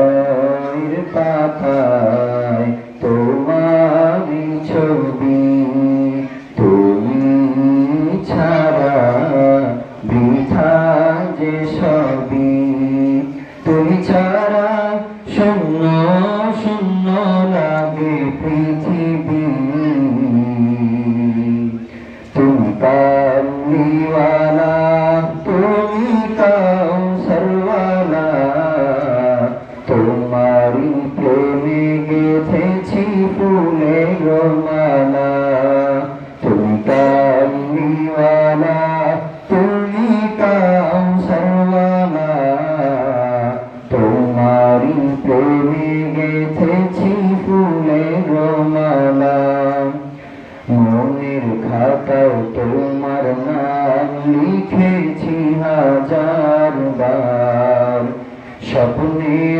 হৃদয়ের পাতায় ছবি, তুমি ছাড়া বৃথা যে সবই। তুমি ছাড়া শূন্য শূন্য লাগে পৃথিবী। তুমি কামলিওয়ালা তোমারি প্রেমে গেথেছি ফুলের মালা। তুমি কামলিওয়ালা তুমি কাউসারওয়ালা তোমারি প্রেমে গেথেছি ফুলের মালা। মনের খাতায় তোমার নাম লিখেছি হাজার বার। স্বপ্নে গো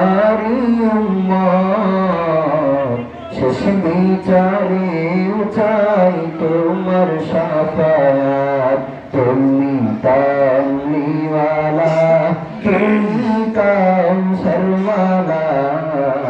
তোমারি উম্মত শেষ বিচারে উচাই তোমার সাফায়াত। তুমি কামলিওয়ালা তুমি কাউসারওয়ালা তোমারি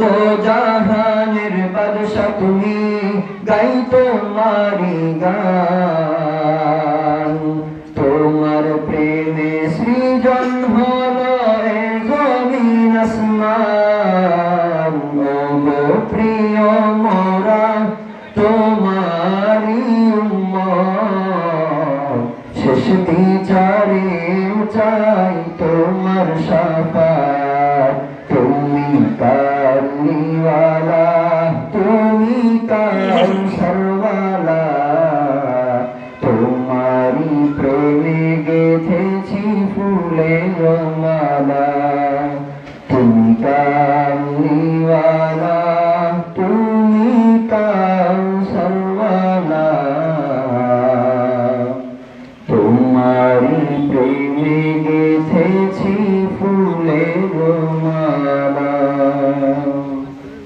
দো জাহানের বাদশা তুমি গাই তোমারি গান। তোমার প্রেমে সৃজন হলো এ জমিন প্রিয় মোরা তোমারি শেষ বিচারে চাই তোমার সাফায়াত তুমি কালিওয়ালা তুমি কাউসারওয়ালা তোমারি প্রেমে গেথেছি ফুলের মালা। তুমি কালিওয়ালা তুমি কাউসারওয়ালা তোমারি প্রেমে গেথেছি ফুলের মালা